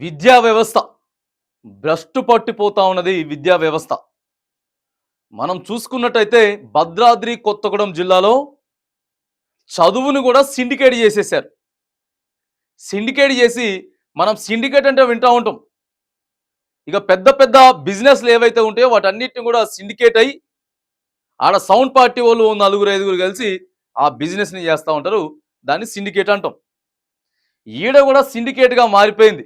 విద్యా వ్యవస్థ. భ్రష్టు పట్టిపోతా ఉన్నది విద్యా వ్యవస్థ. మనం చూసుకున్నట్టయితే భద్రాద్రి కొత్తగూడెం జిల్లాలో చదువును కూడా సిండికేట్ చేసేసారు సిండికేట్ చేసి మనం సిండికేట్ అంటే వింటూ ఉంటాం. ఇక పెద్ద పెద్ద బిజినెస్లు ఏవైతే ఉంటాయో వాటన్నిటిని కూడా సిండికేట్ అయ్యి ఆడ సౌండ్ పార్టీ వాళ్ళు నలుగురు ఐదుగురు కలిసి ఆ బిజినెస్ని చేస్తూ ఉంటారు. దాన్ని సిండికేట్ అంటాం. ఈడ కూడా సిండికేట్గా మారిపోయింది.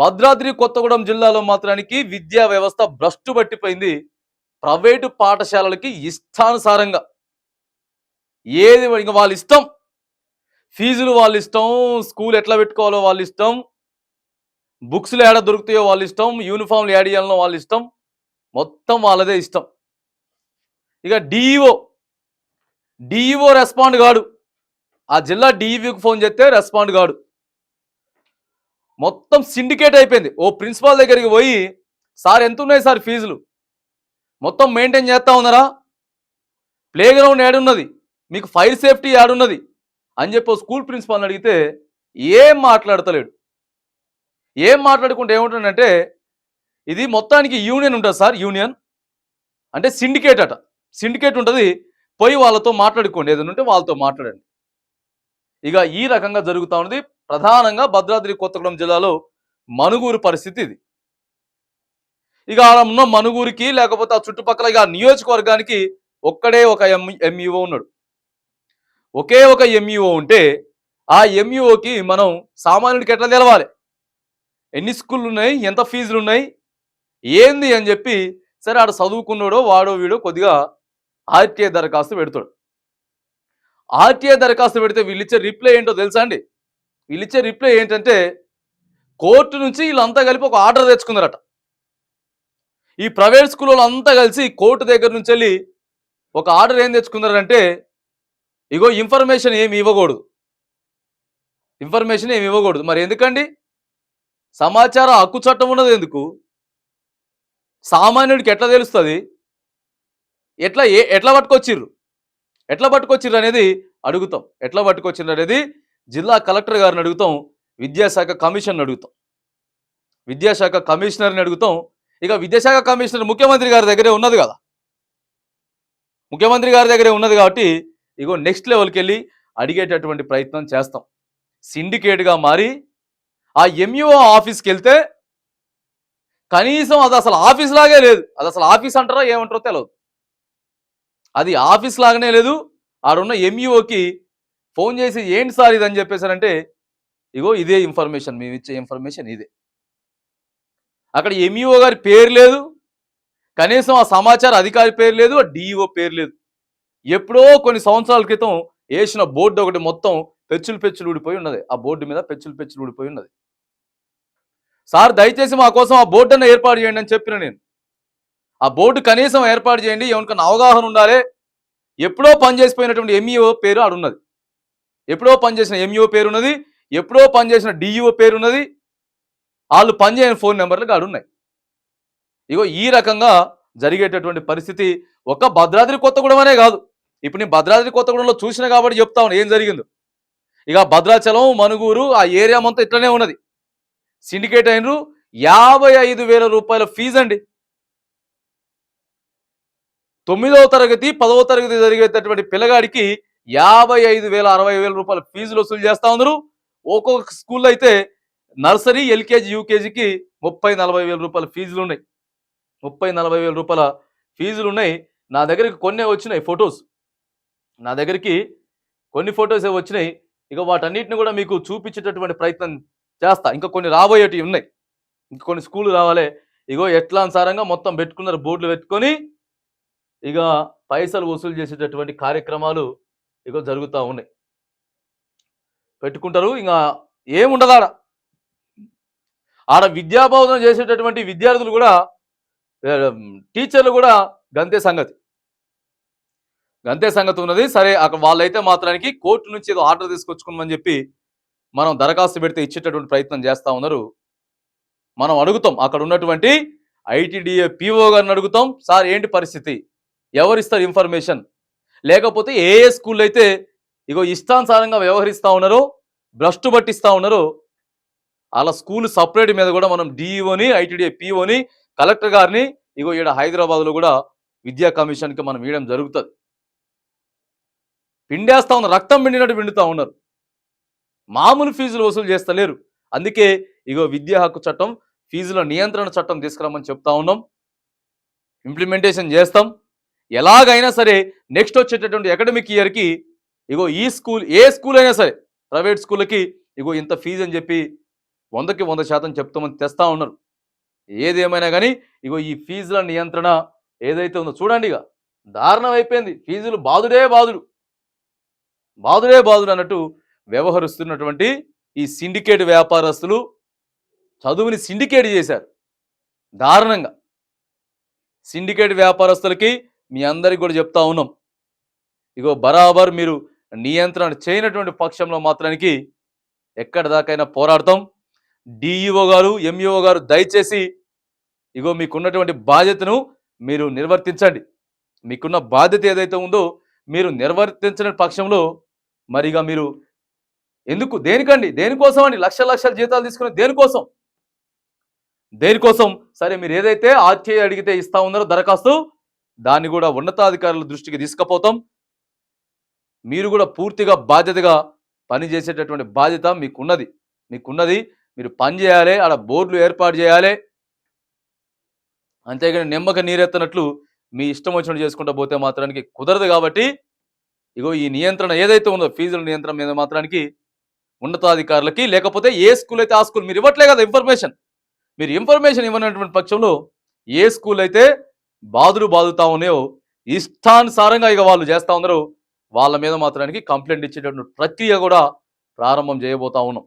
భద్రాద్రి కొత్తగూడెం జిల్లాలో మాత్రానికి విద్యా వ్యవస్థ భ్రష్టు పట్టిపోయింది. ప్రైవేటు పాఠశాలలకి ఇష్టానుసారంగా. ఏది ఇంకా వాళ్ళ ఇష్టం ఫీజులు వాళ్ళ ఇష్టం స్కూల్ ఎట్లా పెట్టుకోవాలో వాళ్ళ ఇష్టం బుక్స్లు ఏడ దొరుకుతాయో వాళ్ళ ఇష్టం యూనిఫామ్లు యాడ్ చేయాలనో వాళ్ళ ఇష్టం మొత్తం వాళ్ళదే ఇష్టం. ఇక డిఈఓ డిఈఓ రెస్పాండ్ కాడు. ఆ జిల్లా డిఈఓకి ఫోన్ చేస్తే రెస్పాండ్ కాడు. మొత్తం సిండికేట్ అయిపోయింది. ఓ ప్రిన్సిపాల్ దగ్గరికి పోయి సార్ ఎంత ఉన్నాయి సార్ ఫీజులు? మొత్తం మెయింటైన్ చేస్తా ఉన్నారా? ప్లే గ్రౌండ్ ఏడున్నది మీకు ఫైర్ సేఫ్టీ ఏడున్నది అని చెప్పి స్కూల్ ప్రిన్సిపాల్ని అడిగితే ఏం మాట్లాడతలేడు. ఏం మాట్లాడుకుంటే ఏముంటుందంటే ఇది మొత్తానికి యూనియన్ ఉంటుంది సార్ యూనియన్. అంటే సిండికేట్ అట. సిండికేట్ ఉంటుంది. పోయి వాళ్ళతో మాట్లాడుకోండి. ఏదైనా ఉంటే వాళ్ళతో మాట్లాడండి. ఇక ఈ రకంగా జరుగుతూ ఉన్నది. ప్రధానంగా భద్రాద్రి కొత్తగూడెం జిల్లాలో మనుగూరు పరిస్థితి ఇది. ఇక ఆడ ఉన్న మనుగూరికి లేకపోతే ఆ చుట్టుపక్కల ఇక నియోజకవర్గానికి ఒక్కడే ఒక ఎం ఎంఈఓ ఉన్నాడు. ఒకే ఒక ఎంఈఓ ఉంటే ఆ ఎంఈఓకి మనం సామాన్యుడికి ఎట్లా తెలవాలి? ఎన్ని స్కూళ్ళు ఉన్నాయి? ఎంత ఫీజులు ఉన్నాయి? ఏంది అని చెప్పి సరే ఆడ చదువుకున్నాడో వాడో వీడో కొద్దిగా ఆర్టీఐ దరఖాస్తు పెడతాడు. ఆర్టీఐ దరఖాస్తు పెడితే వీళ్ళు ఇచ్చే రిప్లై ఏంటో తెలుసా అండి? వీళ్ళిచ్చే రిప్లై ఏంటంటే కోర్టు నుంచి వీళ్ళంతా కలిపి ఒక ఆర్డర్ తెచ్చుకున్నారట. ఈ ప్రైవేట్ స్కూల్ అంతా కలిసి కోర్టు దగ్గర నుంచి వెళ్ళి ఒక ఆర్డర్ ఏం తెచ్చుకున్నారంటే ఇగో ఇన్ఫర్మేషన్ ఏమి ఇవ్వకూడదు. ఇన్ఫర్మేషన్ ఏమి ఇవ్వకూడదు. మరి ఎందుకండి? సమాచార హక్కు చట్టం ఉన్నది ఎందుకు? సామాన్యుడికి ఎట్లా తెలుస్తుంది? ఎట్లా ఏ ఎట్లా పట్టుకొచ్చిర్రు? ఎట్లా పట్టుకొచ్చిర్రు అనేది అడుగుతాం. ఎట్లా పట్టుకొచ్చిర్రు అనేది జిల్లా కలెక్టర్ గారిని అడుగుతాం విద్యాశాఖ కమిషన్ అడుగుతాం. విద్యాశాఖ కమిషనర్ని అడుగుతాం. ఇక విద్యాశాఖ కమిషనర్ ముఖ్యమంత్రి గారి దగ్గరే ఉన్నది కదా. ముఖ్యమంత్రి గారి దగ్గరే ఉన్నది కాబట్టి ఇగో నెక్స్ట్ లెవెల్కి వెళ్ళి అడిగేటటువంటి ప్రయత్నం చేస్తాం. సిండికేట్గా మారి ఆ ఎంఈఓ ఆఫీస్కి వెళ్తే కనీసం అది అసలు ఆఫీస్ లాగే లేదు. అది అసలు ఆఫీస్ అంటారా ఏమంటారో తెలియదు అది ఆఫీస్ లాగానే లేదు. ఆడున్న ఎంఈఓకి ఫోన్ చేసి ఏంటి సార్ ఇది అని చెప్పేశారంటే ఇగో ఇదే ఇన్ఫర్మేషన్ మేము ఇచ్చే ఇన్ఫర్మేషన్ ఇదే. అక్కడ ఎంఈఓ గారి పేరు లేదు. కనీసం ఆ సమాచార అధికారి పేరు లేదు ఆ డిఈఓ పేరు లేదు. ఎప్పుడో కొన్ని సంవత్సరాల క్రితం వేసిన బోర్డు ఒకటి మొత్తం పెచ్చులు పెచ్చులు ఊడిపోయి ఉన్నది. ఆ బోర్డు మీద పెచ్చులు పెచ్చులు ఊడిపోయి ఉన్నది. సార్ దయచేసి మా కోసం ఆ బోర్డు అన్న ఏర్పాటు చేయండి అని చెప్పిన నేను. ఆ బోర్డు కనీసం ఏర్పాటు చేయండి ఎవరికన్నా అవగాహన ఉండాలి. ఎప్పుడో పనిచేసిపోయినటువంటి ఎంఈఓ పేరు ఆడున్నది ఎప్పుడో పనిచేసిన ఎంఈఓ పేరు ఉన్నది. ఎప్పుడో పనిచేసిన డిఈఓ పేరు ఉన్నది. వాళ్ళు పనిచేయని ఫోన్ నెంబర్లు కాడు ఇగో ఈ రకంగా జరిగేటటువంటి పరిస్థితి ఒక భద్రాద్రి కొత్తగూడెం కాదు. ఇప్పుడు నేను భద్రాద్రి కొత్తగూడెంలో చూసిన కాబట్టి చెప్తా ఏం జరిగిందో. ఇక భద్రాచలం మనుగూరు ఆ ఏరియా మొత్తం ఇట్లనే ఉన్నది. సిండికేట్ అయినరు. యాభై ఐదు వేల రూపాయల ఫీజు అండి తొమ్మిదవ తరగతి పదవ తరగతి జరిగేటటువంటి పిల్లగాడికి యాభై ఐదు వేల అరవై వేల రూపాయల ఫీజులు వసూలు చేస్తా ఉన్నారు. ఒక్కొక్క స్కూల్లో అయితే నర్సరీ ఎల్కేజీ యూకేజీకి ముప్పై నలభై వేల రూపాయల ఫీజులు ఉన్నాయి. ముప్పై నలభై వేల రూపాయల ఫీజులు ఉన్నాయి. నా దగ్గరికి కొన్ని వచ్చినాయి ఫొటోస్. నా దగ్గరికి కొన్ని ఫొటోస్ వచ్చినాయి. ఇక వాటన్నిటిని కూడా మీకు చూపించేటటువంటి ప్రయత్నం చేస్తా. ఇంకా కొన్ని రాబోయేటివి ఉన్నాయి. ఇంకా కొన్ని స్కూళ్ళు రావాలి. ఇగో ఎట్లా అనుసారంగా మొత్తం పెట్టుకున్నారు బోర్డులు పెట్టుకొని ఇక పైసలు వసూలు చేసేటటువంటి కార్యక్రమాలు ఇక జరుగుతూ ఉన్నాయి. పెట్టుకుంటారు. ఇంకా ఏముండదు ఆడ ఆడ విద్యాబోధన చేసేటటువంటి విద్యార్థులు కూడా టీచర్లు కూడా గంతే సంగతి. గంతే సంగతి ఉన్నది. సరే అక్కడ వాళ్ళైతే మాత్రానికి కోర్టు నుంచి ఏదో ఆర్డర్ తీసుకొచ్చుకోమని చెప్పి మనం దరఖాస్తు పెడితే ఇచ్చేటటువంటి ప్రయత్నం చేస్తూ ఉన్నారు. మనం అడుగుతాం. అక్కడ ఉన్నటువంటి ఐటీడీఏ పీఓ గారిని అడుగుతాం. సార్ ఏంటి పరిస్థితి? ఎవరిస్తారు ఇన్ఫర్మేషన్ లేకపోతే ఏ ఏ స్కూల్ అయితే ఇగో ఇష్టానుసారంగా వ్యవహరిస్తూ ఉన్నారో భ్రష్టు పట్టిస్తూ ఉన్నారో అలా స్కూల్ సపరేట్ మీద కూడా మనం డిఈఓని ఐటీడీఏ పిఓని కలెక్టర్ గారిని ఇగో ఈడ హైదరాబాద్లో కూడా విద్యా కమిషన్కి మనం ఇవ్వడం జరుగుతుంది. పిండేస్తూ ఉన్నారు రక్తం పిండినట్టు పిండుతూ ఉన్నారు. మామూలు ఫీజులు వసూలు చేస్తలేరు. అందుకే ఇగో విద్యా హక్కు చట్టం ఫీజుల నియంత్రణ చట్టం తీసుకురామని చెప్తా ఉన్నాం. ఇంప్లిమెంటేషన్ చేస్తాం. ఎలాగైనా సరే నెక్స్ట్ వచ్చేటటువంటి అకాడమిక్ ఇయర్కి ఇగో ఈ స్కూల్ ఏ స్కూల్ అయినా సరే ప్రైవేట్ స్కూళ్ళకి ఇగో ఇంత ఫీజు అని చెప్పి వందకి వంద శాతం చెప్తామని తెస్తా ఉన్నారు. ఏదేమైనా కానీ ఇగో ఈ ఫీజుల నియంత్రణ ఏదైతే ఉందో చూడండి ఇక దారుణం అయిపోయింది. ఫీజులు బాధుడే బాధుడు. బాధుడే బాధుడు అన్నట్టు వ్యవహరిస్తున్నటువంటి ఈ సిండికేట్ వ్యాపారస్తులు చదువుని సిండికేట్ చేశారు. దారుణంగా. సిండికేట్ వ్యాపారస్తులకి మీ అందరికి కూడా చెప్తా ఉన్నాం. ఇగో బరాబర్ మీరు నియంత్రణ చేయనటువంటి పక్షంలో మాత్రానికి ఎక్కడి దాకైనా పోరాడతాం. డిఈఓ గారు ఎంఈఓ గారు దయచేసి ఇగో మీకున్నటువంటి బాధ్యతను మీరు నిర్వర్తించండి. మీకున్న బాధ్యత ఏదైతే ఉందో మీరు నిర్వర్తించిన పక్షంలో మరిగా మీరు ఎందుకు దేనికండి? దేనికోసం అండి లక్ష లక్షల జీతాలు తీసుకునే దేనికోసం? దేనికోసం? సరే మీరు ఏదైతే ఆర్టీఐ అడిగితే ఇస్తా ఉన్నారో దరఖాస్తు దాన్ని కూడా ఉన్నతాధికారుల దృష్టికి తీసుకుపోతాం. మీరు కూడా పూర్తిగా బాధ్యతగా పనిచేసేటటువంటి బాధ్యత మీకున్నది. మీకున్నది మీరు పని చేయాలి ఆడ బోర్డులు ఏర్పాటు చేయాలి. అంతేగాని నిమ్మక నీరెత్తనట్లు మీ ఇష్టం వచ్చినట్టు చేసుకుంటూ పోతే మాత్రానికి కుదరదు కాబట్టి ఇగో ఈ నియంత్రణ ఏదైతే ఉందో ఫీజుల నియంత్రణ మీద మాత్రానికి ఉన్నతాధికారులకి లేకపోతే ఏ స్కూల్ అయితే ఆ స్కూల్ మీరు ఇవ్వట్లే కదా ఇన్ఫర్మేషన్. మీరు ఇన్ఫర్మేషన్ ఇవ్వనటువంటి పక్షంలో ఏ స్కూల్ అయితే బాధలు బాధుతా ఉన్నాయో ఇష్టానుసారంగా ఇక వాళ్ళు చేస్తా ఉన్నారు. వాళ్ళ మీద మాత్రానికి కంప్లైంట్ ఇచ్చేటటువంటి ప్రక్రియ కూడా ప్రారంభం చేయబోతా ఉన్నాం.